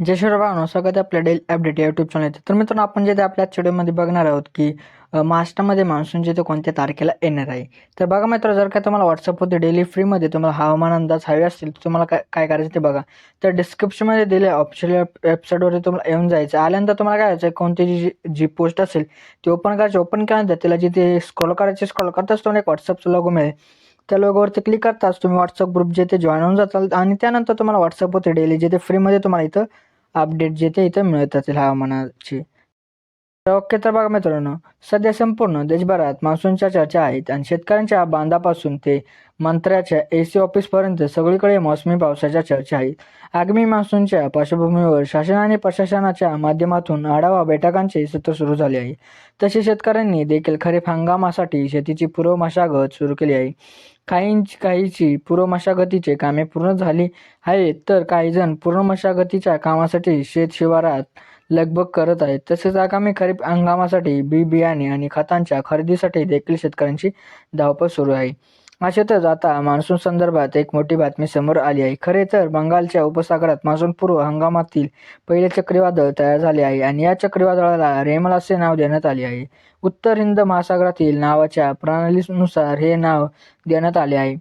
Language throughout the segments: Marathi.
जय श्रीराम स्वागत आहे आपल्या डेली अपडेट या यूट्यूब चॅनल तर मित्रांनो आपण जे ते आपल्या व्हिडिओमध्ये बघणार आहोत की महाराष्ट्रामध्ये मान्सून जे ते कोणत्या तारखेला येणार आहे. तर बघा मित्र जर का तुम्हाला व्हॉट्सअपवरती डेली फ्रीमध्ये तुम्हाला हवामान अंदाज हवे असतील तर तुम्हाला काय काय करायचं ते बघा. तर डिस्क्रिप्शनमध्ये दिले ऑप्शनल वेबसाईटवरती तुम्हाला येऊन जायचं आल्यानंतर तुम्हाला काय करायचं कोणती जी जी पोस्ट असेल ती ओपन करायची. ओपन केल्यानंतर तिला जिथे स्क्रॉल करायची स्क्रॉल करताच तुम्हाला एक व्हॉट्सअपचं लोगो मिळेल. त्या लोगोवरती क्लिक करताच तुम्ही व्हॉट्सअप ग्रुप जे ते जॉईन होऊन जाताल. आणि त्यानंतर तुम्हाला व्हॉट्सअपवरती डेली जे ते फ्रीमध्ये तुम्हाला इथं अपडेट जे ते इथं मिळत असतील हवामानाची तर ओके तर बघा मित्रांनो सध्या संपूर्ण देशभरात मान्सूनच्या चर्चा आहेत आणि शेतकऱ्यांच्या बांधापासून ते मंत्र्याच्या ए सी ऑफिसपर्यंत सगळीकडे मोसमी पावसाच्या चर्चा आहेत. आगामी मान्सूनच्या पार्श्वभूमीवर शासन आणि प्रशासनाच्या माध्यमातून आढावा बैठकांचे सत्र सुरू झाले आहे. तसे शेतकऱ्यांनी देखील खरीप हंगामासाठी शेतीची पूर्व मशागत सुरू केली आहे. काहींची काहीची पूर्व मशागतीचे कामे पूर्ण झाली आहेत तर काही जण पूर्ण मशागतीच्या कामासाठी शेत शिवारात लगबग करत आहेत. तसेच आगामी खरीप हंगामासाठी बी बियाणे आणि खतांच्या खरेदीसाठी देखील शेतकऱ्यांची धावपळ सुरू आहे. अशातच आता मान्सून संदर्भात एक मोठी बातमी समोर आली आहे. खरे तर बंगालच्या उपसागरात मान्सून पूर्व हंगामातील पहिले चक्रीवादळ तयार झाले आहे आणि या चक्रीवादळाला रेमल असे नाव देण्यात आले आहे. उत्तर हिंद महासागरातील नावाच्या प्रणालीनुसार हे नाव देण्यात आले आहे.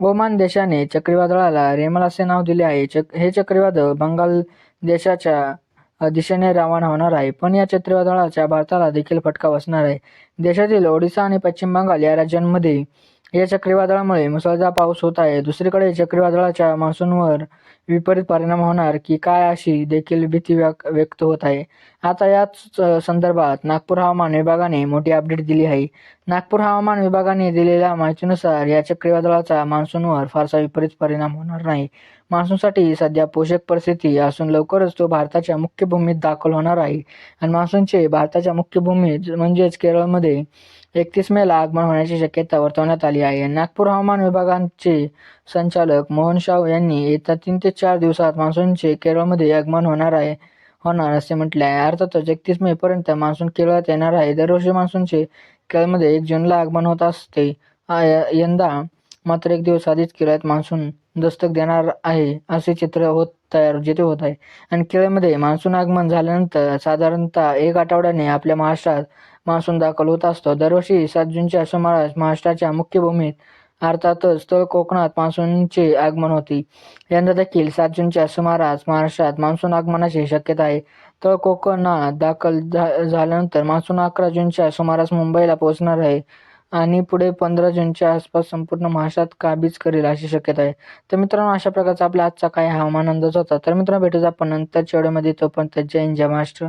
ओमान देशाने चक्रीवादळाला रेमल असे नाव दिले आहे. चक हे चक्रीवादळ बंगाल देशाच्या दिशेने रवाना होणार आहे. पण या चक्रीवादळाच्या भारताला देखील फटका बसणार आहे. देशातील ओडिसा आणि पश्चिम बंगाल या राज्यांमध्ये या चक्रीवादळामुळे मुसळधार पाऊस होत आहे. दुसरीकडे चक्रीवादळाच्या मान्सूनवर विपरीत परिणाम होणार की काय अशी देखील भीती व्यक व्यक्त होत आहे. आता याच संदर्भात नागपूर हवामान विभागाने मोठी अपडेट दिली आहे. नागपूर हवामान विभागाने दिलेल्या माहितीनुसार या चक्रीवादळाचा मान्सूनवर फारसा विपरीत परिणाम होणार नाही. मान्सूनसाठी सध्या पोषक परिस्थिती असून लवकरच तो भारताच्या मुख्य भूमीत दाखल होणार आहे. आणि मान्सूनचे भारताच्या मुख्य भूमीत म्हणजेच केरळमध्ये एकतीस मेला आगमन होण्याची शक्यता वर्तवण्यात आली आहे. नागपूर हवामान विभागाचे संचालक मोहन शाह यांनी येत्या तीन ते चार दिवसात मान्सूनचे केरळमध्ये आगमन होणार आहे. होणार असे म्हटले आहे अर्थातच एकतीस मे पर्यंत मान्सून केरळात येणार आहे. दरवर्षी मान्सूनचे केरळमध्ये एक जूनला आगमन होत असते. यंदा मात्र एक दिवस आधीच केरळात मान्सून दस्तक देणार आहे असे चित्र होत तयार जिथे होत आहे. आणि केरळमध्ये मान्सून आगमन झाल्यानंतर साधारणतः एक आठवड्याने आपल्या महाराष्ट्रात मान्सून दाखल होत असतो. दरवर्षी सात जूनच्या सुमारास महाराष्ट्राच्या मुख्य भूमीत अर्थातच तळ कोकणात मान्सूनचे आगमन होते. यंदा देखील सात जूनच्या सुमारास महाराष्ट्रात मान्सून आगमनाची शक्यता आहे. तळ कोकणात दाखल झा झाल्यानंतर मान्सून अकरा जूनच्या सुमारास मुंबईला पोहोचणार आहे आणि पुढे पंधरा जूनच्या आसपास संपूर्ण महाराष्ट्रात काबीज करेल अशी शक्यता आहे. तर मित्रांनो अशा प्रकारचा आपला आजचा काय हवामान अंदाज होता. तर मित्रांनो भेटूच आपण नंतरच्या व्हिडिओमध्ये. तोपर्यंत जय हिंद जय महाराष्ट्र.